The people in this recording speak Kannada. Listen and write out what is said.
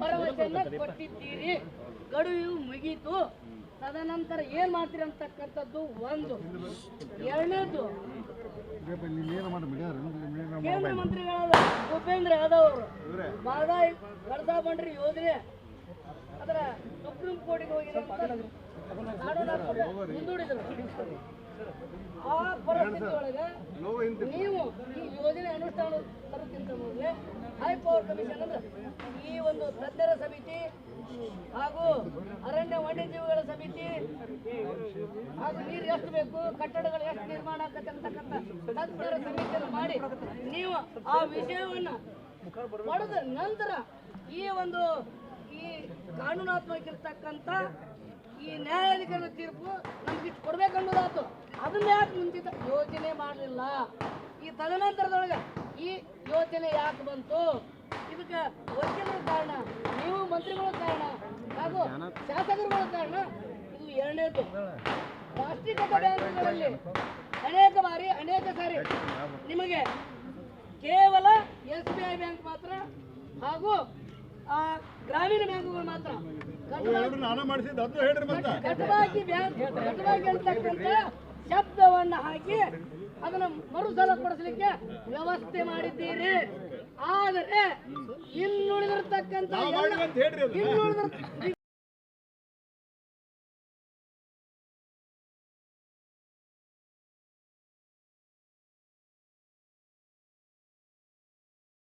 ಭರವಸೆಯನ್ನ ಕೊಟ್ಟಿದ್ದೀರಿ. ಗಡುವು ಮುಗೀತು. ತದನಂತರ ಏನ್ ಮಾಡ್ತೀರಿ ಅಂತಕ್ಕಂಥದ್ದು? ಒಂದು ಎರಡನೇದು ಕೇಂದ್ರ ಮಂತ್ರಿಗಳಾದ ಭೂಪೇಂದ್ರ ಯಾದವ್ ಅವರು ಬಾದಾಯ್ ಬರ್ದಾ ಬಂಡ್ರಿ ಯೋಜನೆ ಅದರ ಸುಪ್ರೀಂ ಕೋರ್ಟಿಗೆ ಹೋಗಿ ಮುಂದೂಡಿದ್ರು. ಆ ಪರಿಸ್ಥಿತಿ ಒಳಗೆ ನೀವು ಈ ಹೈ ಪವರ್ ಕಮಿಷನ್ ಅಂದ್ರೆ ಈ ಒಂದು ತಜ್ಞರ ಸಮಿತಿ ಹಾಗೂ ಅರಣ್ಯ ವನ್ಯಜೀವಿಗಳ ಸಮಿತಿ ಹಾಗೂ ನೀರು ಎಷ್ಟು ಬೇಕು, ಕಟ್ಟಡಗಳು ಎಷ್ಟು ನಿರ್ಮಾಣ ಆಗತ್ತೆ ಅಂತಕ್ಕಂಥ ತಜ್ಞರ ಸಮಿತಿಯನ್ನು ಮಾಡಿ ನೀವು ಆ ವಿಷಯವನ್ನು ಪಡೆದ ನಂತರ ಈ ಒಂದು ಈ ಕಾನೂನಾತ್ಮಕ ಇರ್ತಕ್ಕಂಥ ಈ ನ್ಯಾಯಾಧಿಕರಣ ತೀರ್ಪು ನಮ್ಗೆ ಕೊಡ್ಬೇಕನ್ನೋದಾತು ಅದನ್ನ ಯಾಕೆ ಮುಂಚಿತ ಯೋಚನೆ ಮಾಡಲಿಲ್ಲ? ಈ ತದನಂತರದೊಳಗೆ ಈ ಯೋಚನೆ ಯಾಕೆ ಬಂತು? ಇದಕ್ಕೆ ವಕೀಲರ ಕಾರಣ ನೀವು ಮಂತ್ರಿಗಳ ಕಾರಣ ಹಾಗೂ ಶಾಸಕರುಗಳ ಕಾರಣ ಇದು ಎರಡನೇದು. ರಾಷ್ಟ್ರೀಕೃತ ಬ್ಯಾಂಕ್ಗಳಲ್ಲಿ ಅನೇಕ ಬಾರಿ ಅನೇಕ ಸಾರಿ ನಿಮಗೆ ಕೇವಲ ಎಸ್ ಬಿ ಐ ಬ್ಯಾಂಕ್ ಮಾತ್ರ ಹಾಗೂ ಆ, ಗ್ರಾಮೀಣ ಬ್ಯಾಂಕುಗಳು ಮಾತ್ರ ಕಟ್ಟಬಾಕಿ ಬ್ಯಾಂಕ್ ಕಟ್ಟಬಾಕಿ ಅಂತಕ್ಕಂಥ ಶಬ್ದವನ್ನ ಹಾಕಿ ಅದನ್ನು ಮರುಸಲ ಕೊಡಿಸಲಿಕ್ಕೆ ವ್ಯವಸ್ಥೆ ಮಾಡಿದ್ದೀರಿ. ಆದರೆ ಇನ್ನುಳಿದಿರ್ತಕ್ಕಂಥ